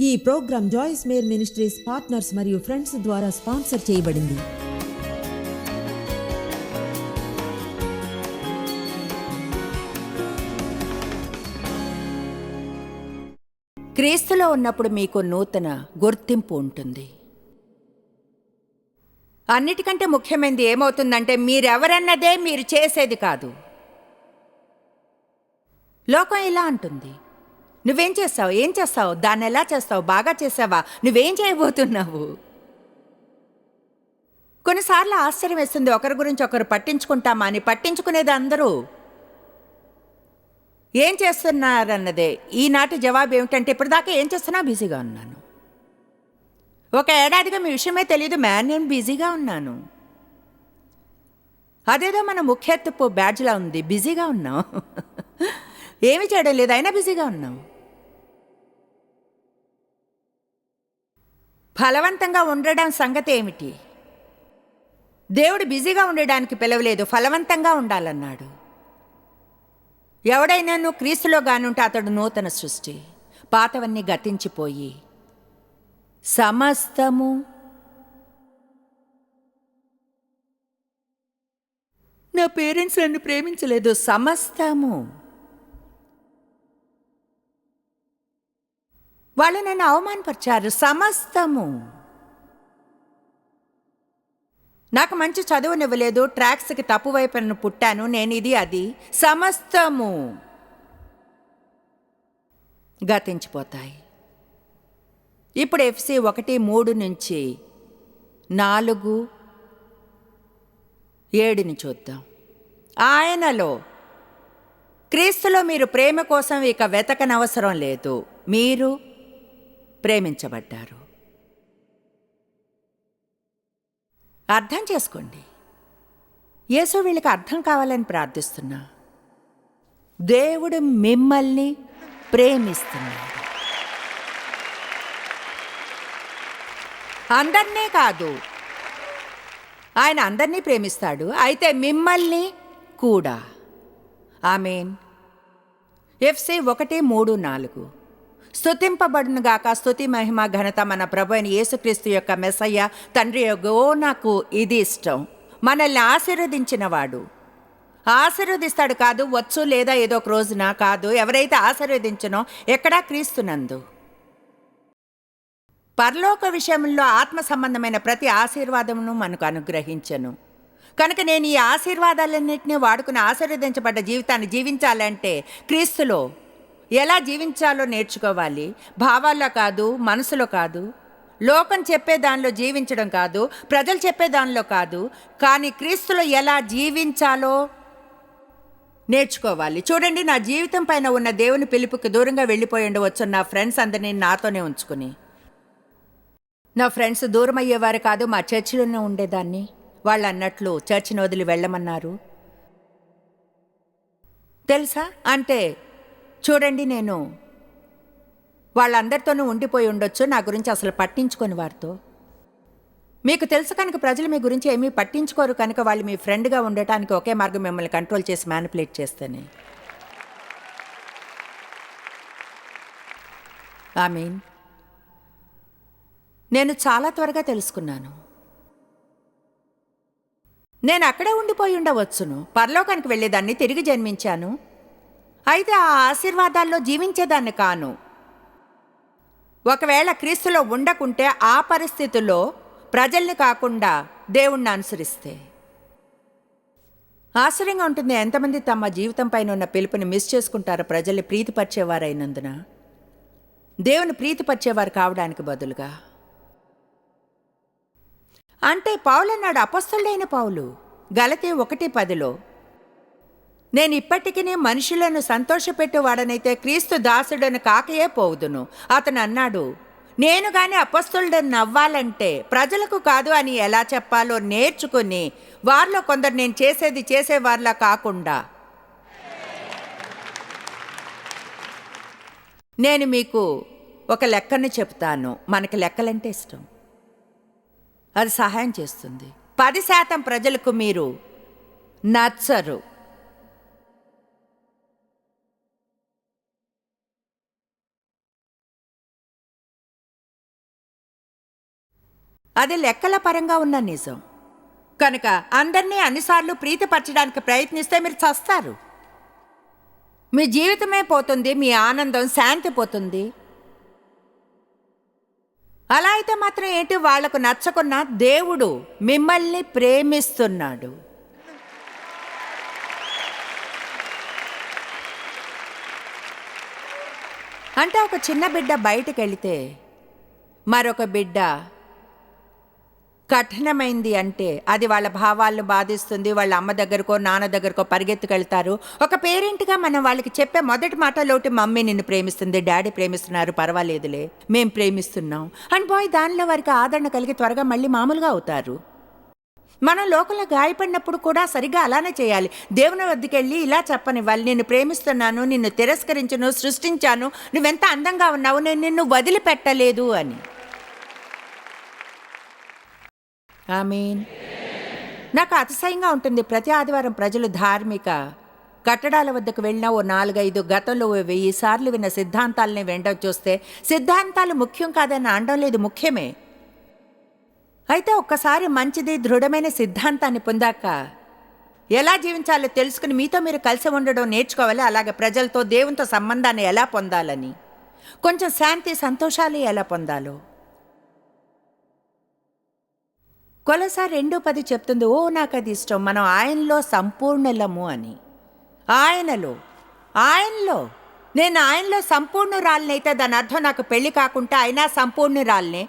ఈ programme Joyce Meyer ministries partners మరియు friends ద్వారా స్పాన్సర్ చేయబడింది. క్రీస్తులో ఉన్నప్పుడు మీకు నూతన గుర్తింపు ఉంటుంది. అన్నిటికంటే ముఖ్యమైనది ఏమవుతుందంటే మీరెవరన్నదే మీరు చేసేది కాదు. లోకం ఇలా అంటుంది. నువ్వేం చేస్తావు? ఏం చేస్తావు? దాన్ని ఎలా చేస్తావు? బాగా చేసావా? నువ్వేం చేయబోతున్నావు? కొన్నిసార్లు ఆశ్చర్యం వేస్తుంది. ఒకరి గురించి ఒకరు పట్టించుకుంటామా అని పట్టించుకునేది అందరూ. ఏం చేస్తున్నారన్నదే. ఈనాటి జవాబు ఏమిటంటే ఇప్పటిదాకా ఏం చేస్తున్నా బిజీగా ఉన్నాను. ఒక ఏడాదిగా మీ విషయమే తెలియదు మ్యాన్ నేను బిజీగా ఉన్నాను. అదేదో మన ముఖ్యత్వపు బ్యాడ్జ్లా ఉంది. బిజీగా ఉన్నాం. ఏమి చేయడం లేదు. అయినా బిజీగా ఉన్నాం. ఫలవంతంగా ఉండడం సంగతి ఏమిటి? దేవుడు బిజీగా ఉండడానికి పిలవలేదు ఫలవంతంగా ఉండాలన్నాడు. ఎవడైనాను క్రీస్తులో గానుంటే అతడు నూతన సృష్టి పాతవన్నీ గతించిపోయి సమస్తము నా పేరెంట్స్ నన్ను ప్రేమించలేదు సమస్తము. వాళ్ళు నన్ను అవమానపరిచారు. సమస్తము. నాకు మంచి చదువునివ్వలేదు. ట్రాక్స్కి తప్పు వైపున పుట్టాను. నేను ఇది అది. సమస్తము గతించిపోతాయి. ఇప్పుడు ఎఫ్సి ఒకటి మూడు నుంచి నాలుగు ఏడుని చూద్దాం. ఆయనలో క్రీస్తులో మీరు ప్రేమ కోసం ఇక వెతకనవసరం లేదు. మీరు ప్రేమించబడ్డారు. అర్థం చేసుకోండి. యేసు వీళ్ళకి అర్థం కావాలని ప్రార్థిస్తున్నా. దేవుడు మిమ్మల్ని ప్రేమిస్తున్నాడు. అందరినీ కాదు. ఆయన అందరినీ ప్రేమిస్తాడు. అయితే మిమ్మల్ని కూడా. ఐ మీన్ ఎఫ్సి ఒకటి మూడు నాలుగు. స్తుతింపబడునుగాక స్తుతి మహిమ ఘనత మన ప్రభు అయిన యేసుక్రీస్తు యొక్క మెస్సయ్య తండ్రి యొగ్గో నాకు ఇది ఇష్టం. మనల్ని ఆశీర్వదించినవాడు. ఆశీర్వదిస్తాడు కాదు వచ్చు లేదా ఏదో ఒక రోజున కాదు ఎవరైతే ఆశీర్వదించనో ఎక్కడా క్రీస్తునందు. పరలోక విషయంలో ఆత్మ సంబంధమైన ప్రతి ఆశీర్వాదమును మనకు అనుగ్రహించను. కనుక నేను ఈ ఆశీర్వాదాలన్నింటినీ వాడుకుని ఆశీర్వదించబడ్డ జీవితాన్ని జీవించాలంటే క్రీస్తులో ఎలా జీవించాలో నేర్చుకోవాలి. భావాల్లో కాదు మనసులో కాదు. లోకం చెప్పే దానిలో జీవించడం కాదు ప్రజలు చెప్పే దానిలో కాదు. కానీ క్రీస్తులో ఎలా జీవించాలో నేర్చుకోవాలి. చూడండి నా జీవితం పైన ఉన్న దేవుని పిలుపుకి దూరంగా వెళ్ళిపోయి ఉండవచ్చు. నా ఫ్రెండ్స్ అందరినీ నాతోనే ఉంచుకుని. నా ఫ్రెండ్స్ దూరం అయ్యేవారు కాదు మా చర్చిలోనే ఉండేదాన్ని. వాళ్ళు అన్నట్లు చర్చిని వదిలి వెళ్ళమన్నారు. తెలుసా? అంటే చూడండి నేను. వాళ్ళందరితోనూ ఉండిపోయి ఉండొచ్చు నా గురించి అసలు పట్టించుకొని వారితో. మీకు తెలుసు కనుక ప్రజలు మీ గురించి ఏమీ పట్టించుకోరు కనుక వాళ్ళు మీ ఫ్రెండ్గా ఉండటానికి ఒకే మార్గం మిమ్మల్ని కంట్రోల్ చేసి మ్యానిపులేట్ చేస్తేనే. ఐ మీన్ నేను చాలా త్వరగా తెలుసుకున్నాను. నేను అక్కడే ఉండిపోయి ఉండవచ్చును. పరలోకానికి వెళ్ళేదాన్ని తిరిగి జన్మించాను. అయితే ఆ ఆశీర్వాదాల్లో జీవించేదాన్ని కాను. ఒకవేళ క్రీస్తులో ఉండకుంటే ఆ పరిస్థితుల్లో ప్రజల్ని కాకుండా దేవుణ్ణి అనుసరిస్తే. ఆశ్చర్యంగా ఉంటుంది ఎంతమంది తమ జీవితంపైన ఉన్న పిలుపుని మిస్ చేసుకుంటారో ప్రజల్ని ప్రీతిపరిచేవారైనందున. దేవుని ప్రీతిపరిచేవారు కావడానికి బదులుగా. అంటే పౌలన్నాడు అపస్తుడైన పౌలు గలతే ఒకటి పదిలో నేను ఇప్పటికీ మనుషులను సంతోషపెట్టేవాడనైతే క్రీస్తు దాసుడని కాకయే పోవుదును. అతను అన్నాడు నేను గాని అపస్తులుడని నవ్వాలంటే ప్రజలకు కాదు అని ఎలా చెప్పాలో నేర్చుకుని వారిలో కొందరు నేను చేసేది చేసేవారిలా కాకుండా. నేను మీకు ఒక లెక్కని చెప్తాను. మనకి లెక్కలంటే ఇష్టం. అది సహాయం చేస్తుంది. పది శాతం ప్రజలకు మీరు నచ్చరు. అది లెక్కల పరంగా ఉన్న నిజం. కనుక అందరినీ అన్నిసార్లు ప్రీతిపరచడానికి ప్రయత్నిస్తే మీరు చస్తారు. మీ జీవితమే పోతుంది మీ ఆనందం శాంతి పోతుంది. అలా అయితే మాత్రం ఏంటి? వాళ్ళకు నచ్చకున్న దేవుడు మిమ్మల్ని ప్రేమిస్తున్నాడు. అంటే ఒక చిన్న బిడ్డ బయటకు వెళితే మరొక బిడ్డ కఠినమైంది అంటే అది వాళ్ళ భావాలను బాధిస్తుంది వాళ్ళ అమ్మ దగ్గరకో నాన్న దగ్గరకో పరిగెత్తుకెళ్తారు. ఒక పేరెంట్గా మనం వాళ్ళకి చెప్పే మొదటి మాటలోటి మమ్మీ నిన్ను ప్రేమిస్తుంది డాడీ ప్రేమిస్తున్నారు పర్వాలేదులే మేం ప్రేమిస్తున్నాం అండ్ బాయ్ దానిలో వారికి ఆదరణ కలిగి త్వరగా మళ్ళీ మామూలుగా అవుతారు. మనం లోకంలో గాయపడినప్పుడు కూడా సరిగ్గా అలానే చేయాలి. దేవుని వద్దకెళ్ళి ఇలా చెప్పనివ్వాలి. నిన్ను ప్రేమిస్తున్నాను నిన్ను తిరస్కరించను సృష్టించాను నువ్వెంత అందంగా ఉన్నావు నేను నిన్ను వదిలిపెట్టలేదు అని. ఆమీన్. నాకు అతిశయంగా ఉంటుంది ప్రతి ఆదివారం ప్రజలు ధార్మిక కట్టడాల వద్దకు వెళ్ళిన ఓ నాలుగైదు గతంలో ఓ వెయ్యి సార్లు విన్న సిద్ధాంతాలని వెంట చూస్తే సిద్ధాంతాలు ముఖ్యం కాదని అనడం లేదు ముఖ్యమే. అయితే ఒక్కసారి మంచిది దృఢమైన సిద్ధాంతాన్ని పొందాక ఎలా జీవించాలో తెలుసుకుని మీతో మీరు కలిసి ఉండడం నేర్చుకోవాలి అలాగే ప్రజలతో దేవునితో సంబంధాన్ని ఎలా పొందాలని కొంచెం శాంతి సంతోషాలు ఎలా పొందాలో. కొలస రెండు పది చెప్తుంది ఓ నాకు అది ఇష్టం మనం ఆయనలో సంపూర్ణలము అని. ఆయనలో ఆయనలో నేను ఆయనలో సంపూర్ణురాలనైతే దాని అర్థం నాకు పెళ్ళి కాకుండా అయినా సంపూర్ణురాలనే.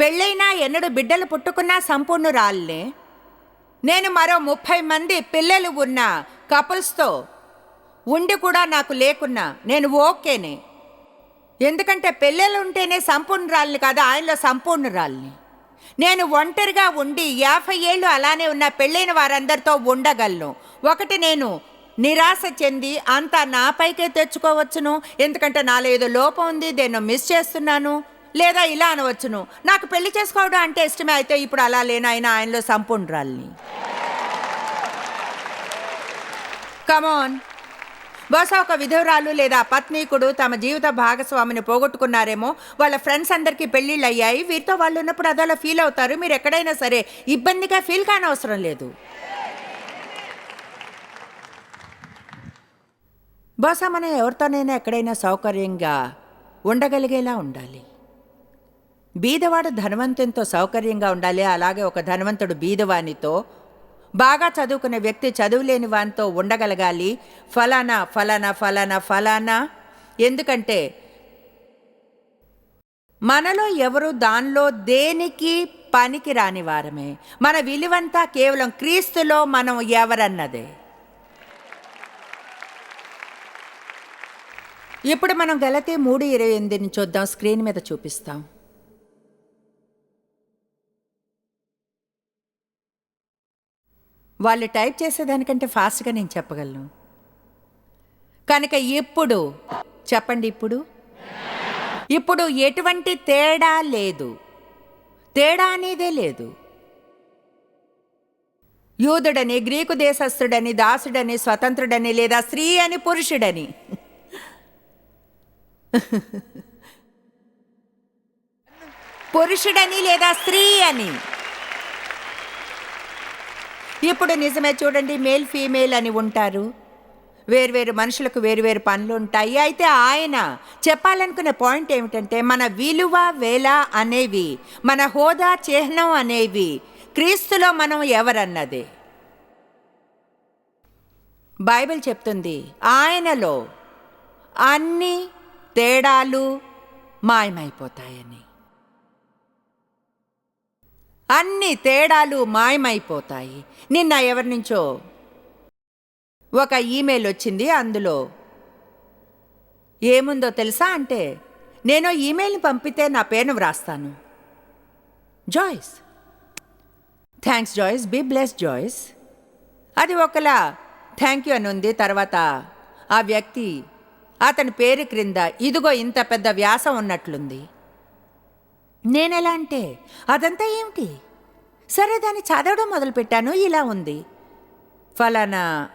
పెళ్ళైనా ఎన్నడు బిడ్డలు పుట్టుకున్నా సంపూర్ణురాలనే. నేను మరో ముప్పై మంది పిల్లలు ఉన్న కపుల్స్తో ఉండి కూడా నాకు లేకున్నా నేను ఓకేనే. ఎందుకంటే పిల్లలు ఉంటేనే సంపూర్ణురాలిని కాదు ఆయనలో సంపూర్ణురాలిని. నేను ఒంటరిగా ఉండి యాభై ఏళ్ళు అలానే ఉన్న పెళ్ళైన వారందరితో ఉండగలను. ఒకటి నేను నిరాశ చెంది అంతా నాపైకే తెచ్చుకోవచ్చును. ఎందుకంటే నాలో ఏదో లోపం ఉంది దేన్నో మిస్ చేస్తున్నాను. లేదా ఇలా అనవచ్చును. నాకు పెళ్ళి చేసుకోవడం అంటే ఇష్టమే అయితే ఇప్పుడు అలా లేనైనా ఆయనలో సంపూర్ణరాల్ని. కమాన్ బహుశా ఒక విధురాలు లేదా పత్నీకుడు తమ జీవిత భాగస్వామిని పోగొట్టుకున్నారేమో వాళ్ళ ఫ్రెండ్స్ అందరికీ పెళ్ళిళ్ళు అయ్యాయి వీరితో వాళ్ళు ఉన్నప్పుడు అదోలా ఫీల్ అవుతారు మీరు ఎక్కడైనా సరే ఇబ్బందిగా ఫీల్ కానవసరం లేదు. బహుశా మనం ఎవరితోనైనా ఎక్కడైనా సౌకర్యంగా ఉండగలిగేలా ఉండాలి. బీదవాడు ధనవంతునితో సౌకర్యంగా ఉండాలి అలాగే ఒక ధనవంతుడు బీదవానితో బాగా చదువుకునే వ్యక్తి చదువులేని వానితో ఉండగలగాలి. ఫలానా ఫలానా ఫలానా ఫలానా. ఎందుకంటే మనలో ఎవరు దానిలో దేనికి పనికి రాని వారమే. మన విలువంతా కేవలం క్రీస్తులో మనం ఎవరన్నదే. ఇప్పుడు మనం గలతే మూడు ఇరవై ఎనిమిదిని చూద్దాం. స్క్రీన్ మీద చూపిస్తాం. వాళ్ళు టైప్ చేసేదానికంటే ఫాస్ట్గా నేను చెప్పగలను. కనుక ఇప్పుడు చెప్పండి ఇప్పుడు. ఇప్పుడు ఎటువంటి తేడా లేదు. తేడా అనేదే లేదు. యూదుడని గ్రీకు దేశస్థుడని దాసుడని స్వతంత్రుడని లేదా స్త్రీ అని పురుషుడని. పురుషుడని లేదా స్త్రీ అని. ఇప్పుడు నిజమే చూడండి మేల్ ఫీమేల్ అని ఉంటారు. వేర్వేరు మనుషులకు వేరువేరు పనులు ఉంటాయి. అయితే ఆయన చెప్పాలనుకునే పాయింట్ ఏమిటంటే మన విలువ వేల అనేవి మన హోదా చిహ్నం అనేవి క్రీస్తులో మనం ఎవరన్నది. బైబిల్ చెప్తుంది ఆయనలో అన్ని తేడాలు మాయమైపోతాయని. అన్ని తేడాలు మాయమైపోతాయి. నిన్న ఎవరి నుంచో? ఒక ఈమెయిల్ వచ్చింది అందులో. ఏముందో తెలుసా అంటే నేను ఈమెయిల్ని పంపితే నా పేరును వ్రాస్తాను. Joyce. Thanks Joyce be bless Joyce. అది ఒకలా థ్యాంక్ యూ అని ఉంది తర్వాత ఆ వ్యక్తి అతని పేరు క్రింద ఇదిగో ఇంత పెద్ద వ్యాసం ఉన్నట్లుంది. నేనెలా అంటే అదంతా ఏమిటి? సరే దాన్ని చదవడం మొదలుపెట్టాను ఇలా ఉంది. ఫలానా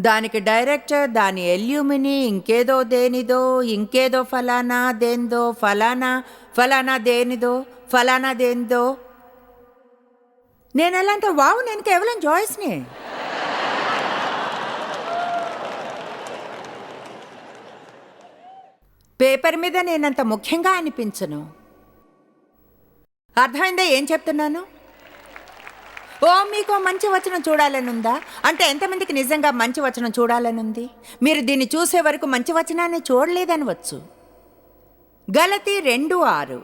దానికి డైరెక్టర్ దాని ఎల్యూమిని ఇంకేదో దేనిదో ఇంకేదో ఫలానా దేందో ఫలానా ఫలానా దేనిదో ఫలానాదేందో నేను ఎలా అంటే వావు నేను కేవలం జాయిస్ని. పేపర్ మీద నేనంత ముఖ్యంగా అనిపించను. అర్థమైందా? ఏం చెప్తున్నాను? ఓ మీకు మంచి వచనం చూడాలని ఉందా అంటే ఎంతమందికి నిజంగా మంచి వచనం చూడాలని ఉంది మీరు దీన్ని చూసే వరకు మంచి వచనాన్ని చూడలేదనవచ్చు. గలతి రెండు ఆరు.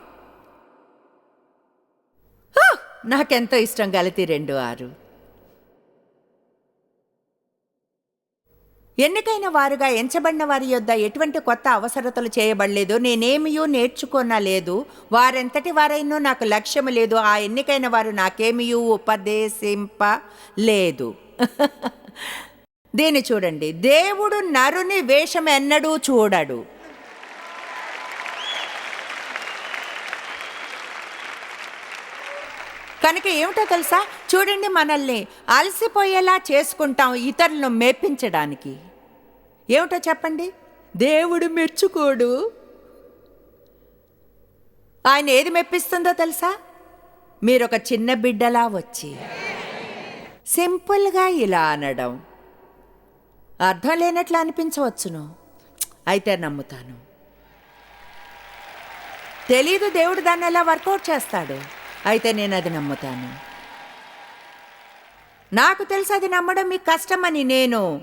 నాకెంతో ఇష్టం గలతి రెండు ఆరు. ఎన్నికైన వారుగా ఎంచబడిన వారి యొద్ద ఎటువంటి కొత్త అవసరతలు చేయబడలేదు. నేనేమియూ నేర్చుకున్న లేదు వారెంతటి వారైనో నాకు లక్ష్యము లేదు. ఆ ఎన్నికైన వారు నాకేమియూ ఉపదేశింప లేదు దీన్ని చూడండి. దేవుడు నరుని వేషం ఎన్నడూ చూడడు. కనుక ఏమిటో తెలుసా? చూడండి మనల్ని అలసిపోయేలా చేసుకుంటాం ఇతరులను మెప్పించడానికి ఏమిటో చెప్పండి? దేవుడు మెచ్చుకోడు. ఆయన ఏది మెప్పిస్తుందో తెలుసా? మీరు ఒక చిన్న బిడ్డలా వచ్చి. సింపుల్గా ఇలా అనడం. అర్థం లేనట్లు అనిపించవచ్చును. అయితే నమ్ముతాను. తెలీదు దేవుడు దాన్ని ఎలా వర్కౌట్ చేస్తాడు. అయితే నేను అది నమ్ముతాను. నాకు తెలుసు అది నమ్మడం మీకు కష్టమని నేను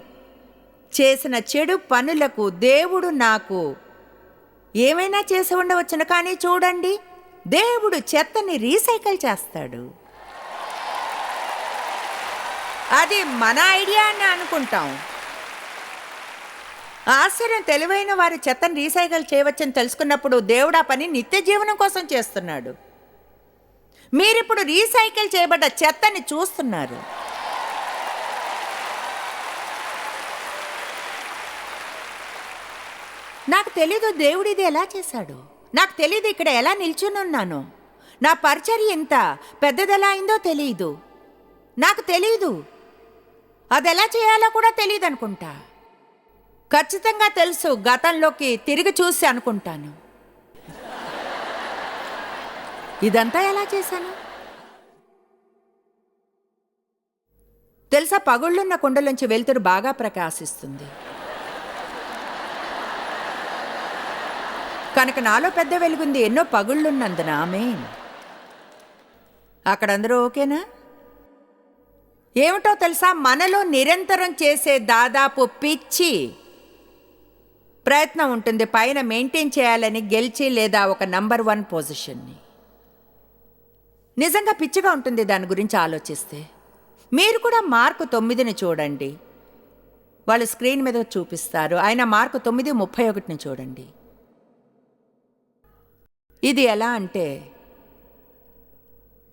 చేసిన చెడు పనులకు దేవుడు నాకు ఏమైనా చేసి ఉండవచ్చును. కానీ చూడండి దేవుడు చెత్తని రీసైకిల్ చేస్తాడు. అది మన ఐడియా అని అనుకుంటాం. ఆశ్చర్యం తెలివైన వారు చెత్తను రీసైకిల్ చేయవచ్చని తెలుసుకున్నప్పుడు దేవుడు ఆ పని నిత్య జీవనం కోసం చేస్తున్నాడు. మీరిప్పుడు రీసైకిల్ చేయబడ్డ చెత్తని చూస్తున్నారు. నాకు తెలీదు దేవుడు ఇది ఎలా చేశాడు. నాకు తెలీదు ఇక్కడ ఎలా నిల్చునున్నాను. నా పరిచర్య ఎంత పెద్దదెలా అయిందో తెలియదు నాకు తెలీదు. అది ఎలా చేయాలో కూడా తెలియదు అనుకుంటా ఖచ్చితంగా తెలుసు గతంలోకి తిరిగి చూసి అనుకుంటాను. ఇదంతా ఎలా చేశాను? తెలుసా పగుళ్ళున్న కుండలోంచి వెలుతురు బాగా ప్రకాశిస్తుంది. కనుక నాలో పెద్ద వెలుగుంది ఎన్నో పగుళ్ళున్నందున ఆమె అక్కడందరూ ఓకేనా? ఏమిటో తెలుసా మనలో నిరంతరం చేసే దాదాపు పిచ్చి ప్రయత్నం ఉంటుంది పైన మెయింటైన్ చేయాలని గెలిచి లేదా ఒక నంబర్ వన్ పొజిషన్ని. నిజంగా పిచ్చిగా ఉంటుంది దాని గురించి ఆలోచిస్తే. మీరు కూడా మార్కు తొమ్మిదిని చూడండి. వాళ్ళు స్క్రీన్ మీద చూపిస్తారు. ఆయన మార్కు తొమ్మిది ముప్పై ఒకటిని చూడండి. ఇది ఎలా అంటే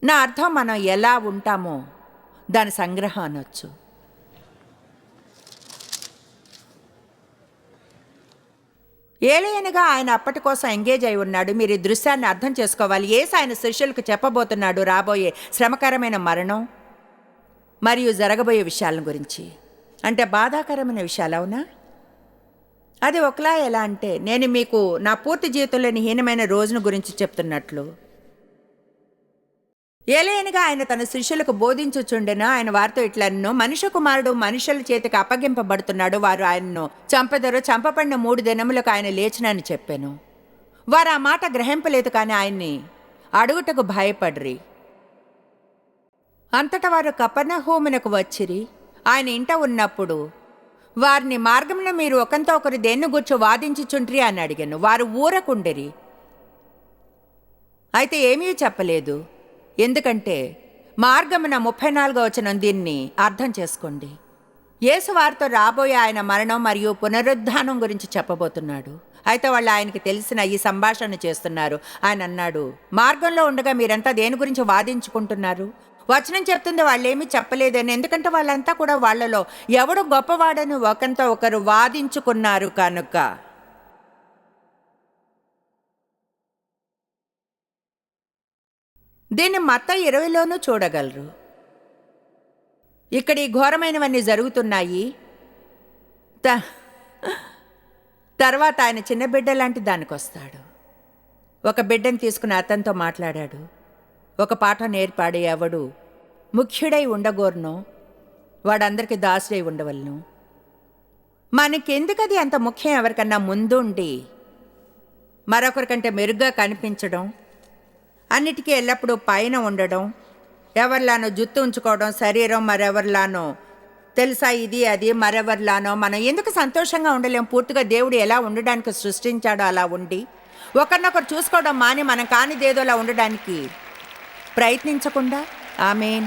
నా అర్థం మనం ఎలా ఉంటామో దాని సంగ్రహం అనొచ్చు. ఏలయనగా ఆయన అప్పటి కోసం ఎంగేజ్ అయి ఉన్నాడు. మీరు ఈ దృశ్యాన్ని అర్థం చేసుకోవాలి. ఏసు ఆయన శిష్యులకు చెప్పబోతున్నాడు రాబోయే శ్రమకరమైన మరణం మరియు జరగబోయే విషయాల గురించి. అంటే బాధాకరమైన విషయాలు అవునా? అది ఒకలా ఎలా అంటే నేను మీకు నా పూర్తి జీవితంలోని హీనమైన రోజును గురించి చెప్తున్నట్లు. ఏలయనగా ఆయన తన శిష్యులకు బోధించుచుండెను. ఆయన వారితో ఇట్లన్నో మనుష్య కుమారుడు మనుషుల చేతికి అప్పగింపబడుతున్నాడు. వారు ఆయన్ను చంపెదరు. చంపబడిన మూడు దినములకు ఆయన లేచినని చెప్పాను. వారు ఆ మాట గ్రహింపలేదు కానీ ఆయన్ని అడుగుటకు భయపడ్రి. అంతటా వారు కపర్ణహోమునకు వచ్చిరి. ఆయన ఇంట ఉన్నప్పుడు వారిని మార్గంలో మీరు ఒకంతో ఒకరు దేన్ని గుర్చు వాదించుచుంట్రి అని అడిగాను. వారు ఊరకుండెరి. అయితే ఏమీ చెప్పలేదు. ఎందుకంటే మార్గమున ముప్పై నాలుగో వచనం దీన్ని అర్థం చేసుకోండి. యేసువారితో రాబోయే ఆయన మరణం మరియు పునరుద్ధానం గురించి చెప్పబోతున్నాడు. అయితే వాళ్ళు ఆయనకి తెలిసిన ఈ సంభాషణ చేస్తున్నారు. ఆయన అన్నాడు మార్గంలో ఉండగా మీరంతా దేని గురించి వాదించుకుంటున్నారు? వచనం చెప్తుంది వాళ్ళేమీ చెప్పలేదని. ఎందుకంటే వాళ్ళంతా కూడా వాళ్ళలో ఎవడు గొప్పవాడని ఒకంతో ఒకరు వాదించుకున్నారు కనుక. దీన్ని మత్త ఇరవైలోనూ చూడగలరు. ఇక్కడ ఈ ఘోరమైనవన్నీ జరుగుతున్నాయి. త- తర్వాత ఆయన చిన్న బిడ్డ లాంటి దానికి వస్తాడు ఒక బిడ్డను తీసుకుని అతనితో మాట్లాడాడు. ఒక పాఠం నేర్పాడే ఎవడు? ముఖ్యుడై ఉండగోరును వాడందరికీ దాసుడై ఉండవలను. మనకెందుకది అంత ముఖ్యం ఎవరికన్నా ముందుండి? మరొకరికంటే మెరుగ్గా కనిపించడం అన్నిటికీ ఎల్లప్పుడూ పైన ఉండడం ఎవరిలానో జుత్తు ఉంచుకోవడం శరీరం మరెవరిలానో తెలుసా ఇది అది మరెవరిలానో మనం ఎందుకు సంతోషంగా ఉండలేం? పూర్తిగా దేవుడు ఎలా ఉండడానికి సృష్టించాడో అలా ఉండి ఒకరినొకరు చూసుకోవడం మాని మనం కానిదేదోలా ఉండడానికి ప్రయత్నించకుండా. ఆమెన్.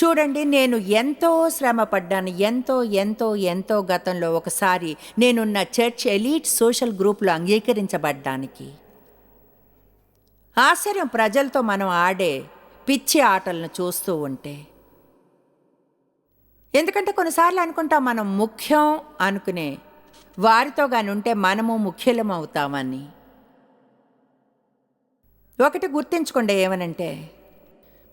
చూడండి నేను ఎంతో శ్రమ పడ్డాను ఎంతో ఎంతో ఎంతో గతంలో ఒకసారి నేనున్న చర్చ్ ఎలీట్ సోషల్ గ్రూప్లో అంగీకరించబడ్డానికి. ఆశ్చర్యం ప్రజలతో మనం ఆడే పిచ్చి ఆటలను చూస్తూ ఉంటే. ఎందుకంటే కొన్నిసార్లు అనుకుంటాం మనం ముఖ్యం అనుకునే వారితో గాని ఉంటే మనము ముఖ్యులం అవుతామని. ఒకటి గుర్తించుకోండి ఏమనంటే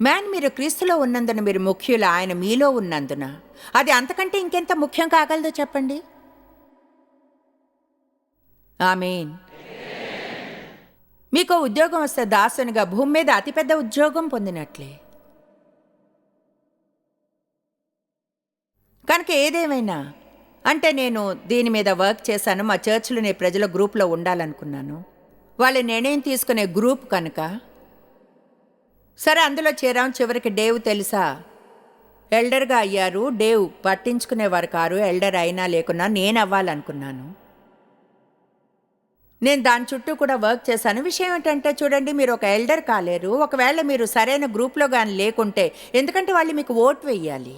మ్యాన్ మీరు క్రీస్తులో ఉన్నందున మీరు ముఖ్యులు ఆయన మీలో ఉన్నందున. అది అంతకంటే ఇంకెంత ముఖ్యం కాగలదో చెప్పండి. ఆమెన్. మీకు ఉద్యోగం వస్తే దాసునిగా భూమి మీద అతిపెద్ద ఉద్యోగం పొందినట్లే. కనుక ఏదేమైనా అంటే నేను దీని మీద వర్క్ చేశాను మా చర్చ్లో నేను ప్రజల గ్రూప్లో ఉండాలనుకున్నాను. వాళ్ళు నిర్ణయం తీసుకునే గ్రూప్ కనుక సరే అందులో చేరాం. చివరికి డేవ్ తెలుసా? ఎల్డర్గా అయ్యారు. Dave పట్టించుకునేవారు car. ఎల్డర్ అయినా లేకున్నా నేను అవ్వాలనుకున్నాను. నేను దాని చుట్టూ కూడా వర్క్ చేశాను. విషయం ఏంటంటే చూడండి మీరు ఒక ఎల్డర్ కాలేరు. ఒకవేళ మీరు సరైన గ్రూప్లో కానీ లేకుంటే ఎందుకంటే వాళ్ళు మీకు ఓట్ వేయాలి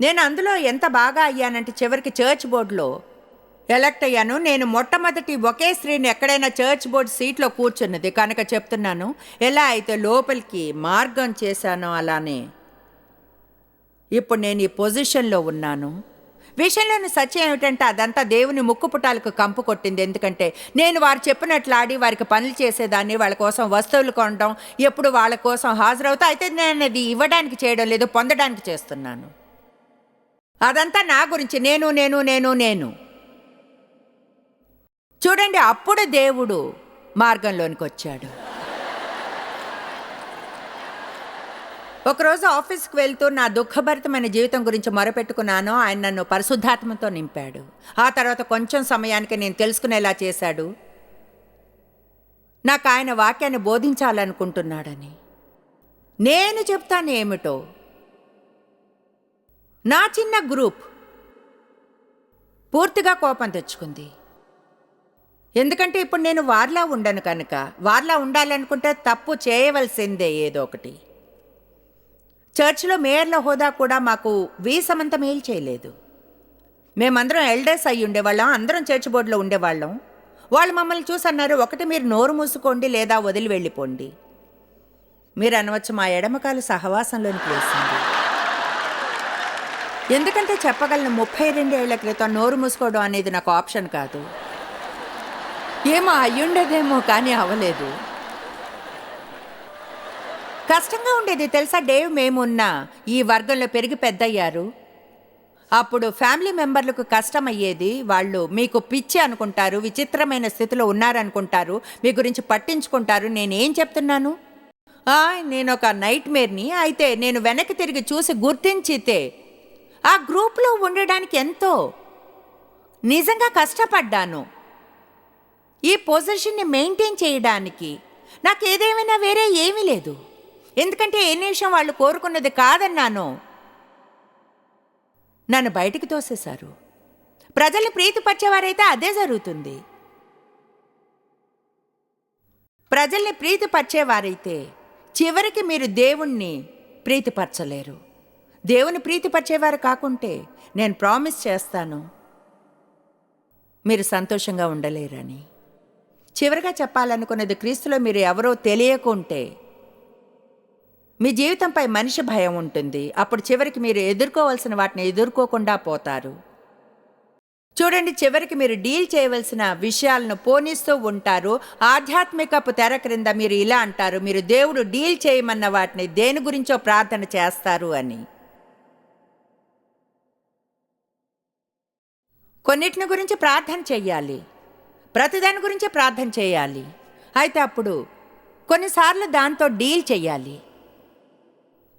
నేను అందులో ఎంత బాగా అయ్యానంటే చివరికి చర్చ్ బోర్డులో ఎలక్ట్ అయ్యాను. నేను మొట్టమొదటి ఒకే స్త్రీని ఎక్కడైనా చర్చ్ బోర్డు సీట్లో కూర్చున్నది. కనుక చెప్తున్నాను ఎలా అయితే లోపలికి మార్గం చేశానో అలానే ఇప్పుడు నేను ఈ పొజిషన్లో ఉన్నాను. విషయంలోని సత్యం ఏమిటంటే అదంతా దేవుని ముక్కుపుటాలకు కంపు కొట్టింది. ఎందుకంటే నేను వారు చెప్పినట్లు ఆడి వారికి పనులు చేసేదాన్ని వాళ్ళ కోసం వస్తువులు కొనడం ఎప్పుడు వాళ్ళ కోసం హాజరవుతా. అయితే నేను అది ఇవ్వడానికి చేయడం లేదు పొందడానికి చేస్తున్నాను. అదంతా నా గురించి. నేను నేను నేను నేను. చూడండి అప్పుడు దేవుడు మార్గంలోనికి వచ్చాడు. ఒకరోజు ఆఫీస్కి వెళ్తూ నా దుఃఖభరితమైన జీవితం గురించి మొరపెట్టుకున్నాను. ఆయన నన్ను పరిశుద్ధాత్మతో నింపాడు. ఆ తర్వాత కొంచెం సమయానికి నేను తెలుసుకునేలా చేశాడు. నాకు ఆయన వాక్యాన్ని బోధించాలనుకుంటున్నాడని. నేను చెప్తాను ఏమిటో? నా చిన్న గ్రూప్ పూర్తిగా కోపం తెచ్చుకుంది. ఎందుకంటే ఇప్పుడు నేను వార్లా ఉండను కనుక వార్లా ఉండాలనుకుంటే తప్పు చేయవలసిందే ఏదో ఒకటి. చర్చిలో మేయర్ల హోదా కూడా మాకు వీసమంత మేలు చేయలేదు. మేమందరం ఎల్డర్స్ అయ్యి ఉండేవాళ్ళం అందరం చర్చ్ బోర్డులో ఉండేవాళ్ళం. వాళ్ళు మమ్మల్ని చూసి అన్నారు ఒకటి మీరు నోరు మూసుకోండి లేదా వదిలి వెళ్ళిపోండి. మీరు అనవచ్చు మా ఎడమకాలు సహవాసంలోని వేసింది ఎందుకంటే చెప్పగలను ముప్పై రెండేళ్ళ క్రితం నోరు మూసుకోవడం అనేది నాకు ఆప్షన్ కాదు. ఏమో అయ్యుండేదేమో కానీ అవ్వలేదు కష్టంగా ఉండేది తెలుసా డేవ్ మేమున్నా ఈ వర్గంలో పెరిగి పెద్దయ్యారు? అప్పుడు ఫ్యామిలీ మెంబర్లకు కష్టం అయ్యేది వాళ్ళు మీకు పిచ్చి అనుకుంటారు విచిత్రమైన స్థితిలో ఉన్నారనుకుంటారు మీ గురించి పట్టించుకుంటారు నేనేం చెప్తున్నాను? నేను ఒక నైట్ మేర్ని అయితే నేను వెనక్కి తిరిగి చూసి గుర్తించితే ఆ గ్రూప్లో ఉండడానికి ఎంతో నిజంగా కష్టపడ్డాను. ఈ పొజిషన్ని మెయింటైన్ చేయడానికి నాకు ఏదేమైనా వేరే ఏమీ లేదు. ఎందుకంటే ఏ నిమిషం వాళ్ళు కోరుకున్నది కాదన్నాను నన్ను బయటికి తోసేశారు. ప్రజల్ని ప్రీతిపరిచేవారైతే అదే జరుగుతుంది. ప్రజల్ని ప్రీతిపరిచేవారైతే చివరికి మీరు దేవుణ్ణి ప్రీతిపరచలేరు. దేవుని ప్రీతిపరిచేవారు కాకుంటే నేను ప్రామిస్ చేస్తాను. మీరు సంతోషంగా ఉండలేరని. చివరిగా చెప్పాలనుకున్నది క్రీస్తులో మీరు ఎవరో తెలియకుంటే మీ జీవితంపై మనిషి భయం ఉంటుంది. అప్పుడు చివరికి మీరు ఎదుర్కోవాల్సిన వాటిని ఎదుర్కోకుండా పోతారు. చూడండి చివరికి మీరు డీల్ చేయవలసిన విషయాలను పోనిస్తూ ఉంటారు. ఆధ్యాత్మికపు తెర క్రింద మీరు ఇలా అంటారు మీరు దేవుడు డీల్ చేయమన్న వాటిని దేని గురించో ప్రార్థన చేస్తారు అని. కొన్నిటిని గురించి ప్రార్థన చెయ్యాలి. ప్రతిదాని గురించి ప్రార్థన చేయాలి. అయితే అప్పుడు కొన్నిసార్లు దాంతో డీల్ చేయాలి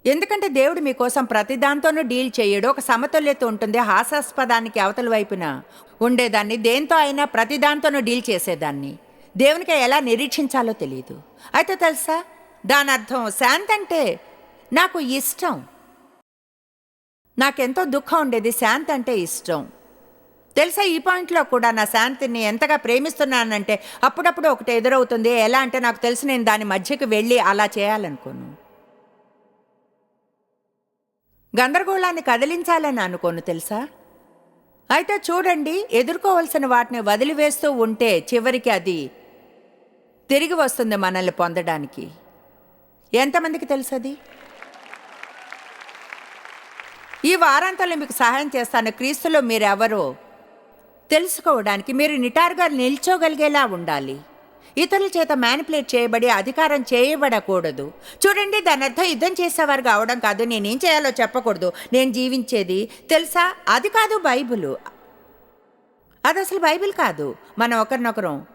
ఎందుకంటే దేవుడు మీకోసం ప్రతి దాంతోనూ డీల్ చేయడు. ఒక సమతుల్యత ఉంటుంది. హాస్యాస్పదానికి అవతల వైపున ఉండేదాన్ని. దేంతో అయినా ప్రతి దాంతోనూ డీల్ చేసేదాన్ని. దేవునికి ఎలా నిరీక్షించాలో తెలియదు అయితే తెలుసా? దాని అర్థం శాంతి అంటే నాకు ఇష్టం. నాకెంతో దుఃఖం ఉండేది శాంతి అంటే ఇష్టం. తెలుసా ఈ పాయింట్లో కూడా నా శాంతిని ఎంతగా ప్రేమిస్తున్నానంటే అప్పుడప్పుడు ఒకటి ఎదురవుతుంది. ఎలా అంటే నాకు తెలిసి నేను దాని మధ్యకి వెళ్ళి అలా చేయాలనుకోను. గందరగోళాన్ని కదిలించాలని అనుకోను తెలుసా? అయితే చూడండి ఎదుర్కోవలసిన వాటిని వదిలివేస్తూ ఉంటే చివరికి అది తిరిగి వస్తుంది మనల్ని పొందడానికి. ఎంతమందికి తెలుసది ఈ వారాంతంలో మీకు సహాయం చేస్తాను. క్రీస్తులో మీరెవరో తెలుసుకోవడానికి మీరు నిటారుగా నిల్చోగలిగేలా ఉండాలి. ఇతరుల చేత మ్యానిపులేట్ చేయబడి అధికారం చేయబడకూడదు. చూడండి దాని అర్థం యుద్ధం చేసేవారు కావడం కాదు. నేనేం చేయాలో చెప్పకూడదు. నేను జీవించేది తెలుసా? అది కాదు బైబిలు. అది అసలు బైబిల్ కాదు. మనం ఒకరినొకరం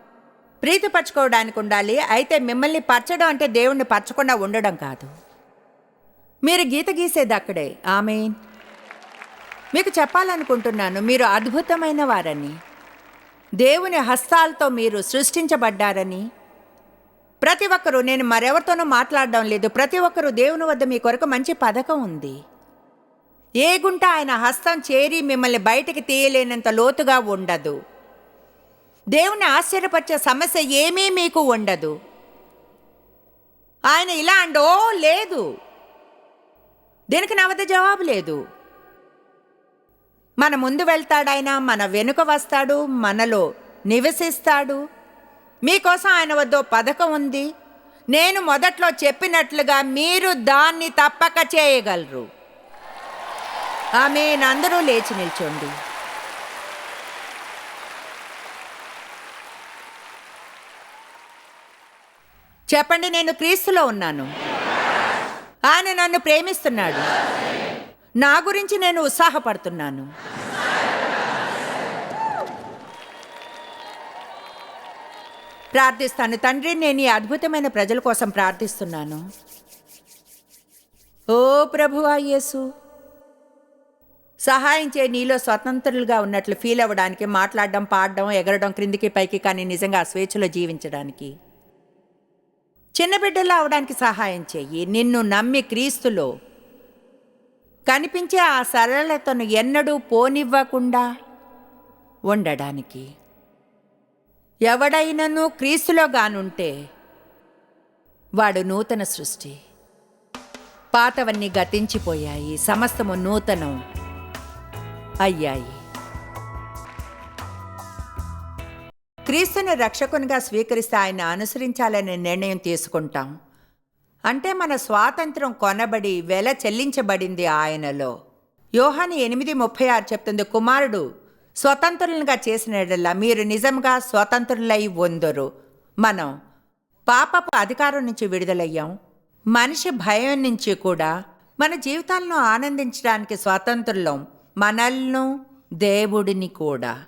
ప్రీతిపరచుకోవడానికి ఉండాలి. అయితే మిమ్మల్ని పరచడం అంటే దేవుణ్ణి పరచకుండా ఉండడం కాదు. మీరు గీత గీసేది అక్కడే. ఆమెన్. మీకు చెప్పాలనుకుంటున్నాను మీరు అద్భుతమైన వారని. దేవుని హస్తాలతో మీరు సృష్టించబడ్డారని. ప్రతి ఒక్కరూ నేను మరెవరితోనూ మాట్లాడడం లేదు. ప్రతి ఒక్కరూ దేవుని వద్ద మీ కొరకు మంచి పథకం ఉంది. ఏ గుంట ఆయన హస్తం చేరి మిమ్మల్ని బయటికి తీయలేనంత లోతుగా ఉండదు. దేవుని ఆశ్చర్యపరిచే సమస్య ఏమీ మీకు ఉండదు. ఆయన ఇలా అండో లేదు. దీనికి నా వద్ద జవాబు లేదు. మన ముందు వెళ్తాడాయన మన వెనుక వస్తాడు మనలో నివసిస్తాడు. మీకోసం ఆయన వద్ద పథకం ఉంది. నేను మొదట్లో చెప్పినట్లుగా మీరు దాన్ని తప్పక చేయగలరు. ఆమె అందరూ లేచి నిల్చోండి. చెప్పండి నేను క్రీస్తులో ఉన్నాను. ఆయన నన్ను ప్రేమిస్తున్నాడు. నా గురించి నేను ఉత్సాహపడుతున్నాను. ప్రార్థిస్తాను. తండ్రి నేను ఈ అద్భుతమైన ప్రజల కోసం ప్రార్థిస్తున్నాను. ఓ ప్రభువా యేసు సహాయం చేయి. నీలో స్వతంత్రులుగా ఉన్నట్లు ఫీల్ అవ్వడానికి మాట్లాడడం పాడడం ఎగరడం క్రిందికి పైకి కానీ నిజంగా స్వేచ్ఛలో జీవించడానికి. చిన్న బిడ్డలా అవడానికి సహాయం చెయ్యి నిన్ను నమ్మి క్రీస్తులో కనిపించే ఆ సరళతను ఎన్నడూ పోనివ్వకుండా ఉండడానికి. ఎవడైనను క్రీస్తులో గానుంటే వాడు నూతన సృష్టి. పాతవన్నీ గతించిపోయాయి సమస్తము నూతనం అయ్యాయి. క్రీస్తుని రక్షకునిగా స్వీకరిస్తే ఆయన అనుసరించాలనే నిర్ణయం తీసుకుంటాం. అంటే మన స్వాతంత్రం కొనబడి వెల చెల్లించబడింది ఆయనలో. యోహాని ఎనిమిది ముప్పై ఆరు చెప్తుంది కుమారుడు స్వతంత్రులుగా చేసినడల్లా మీరు నిజంగా స్వతంత్రులై ఉందరు. మనం పాపపు అధికారం నుంచి విడుదలయ్యాం. మనిషి భయం నుంచి కూడా మన జీవితాలను ఆనందించడానికి స్వతంత్రులం మనల్ను దేవుడిని కూడా.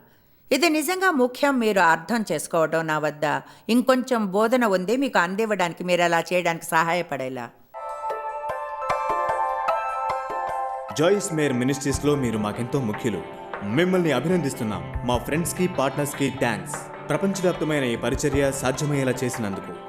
ఇది నిజంగా ముఖ్యం మీరు అర్థం చేసుకోవడం నా వద్ద. ఇంకొంచెం బోధన ఉంది మీకు అందివ్వడానికి మీరు అలా చేయడానికి సహాయపడేలా. జాయిస్ మేర్ మినిస్ట్రీస్లో మీరు మాకెంతో ముఖ్యులు. మిమ్మల్ని అభినందిస్తున్నాం. మా ఫ్రెండ్స్కి పార్ట్నర్స్కి థ్యాంక్స్ ప్రపంచవ్యాప్తమైన ఈ పరిచర్య సాధ్యమయ్యేలా చేసినందుకు.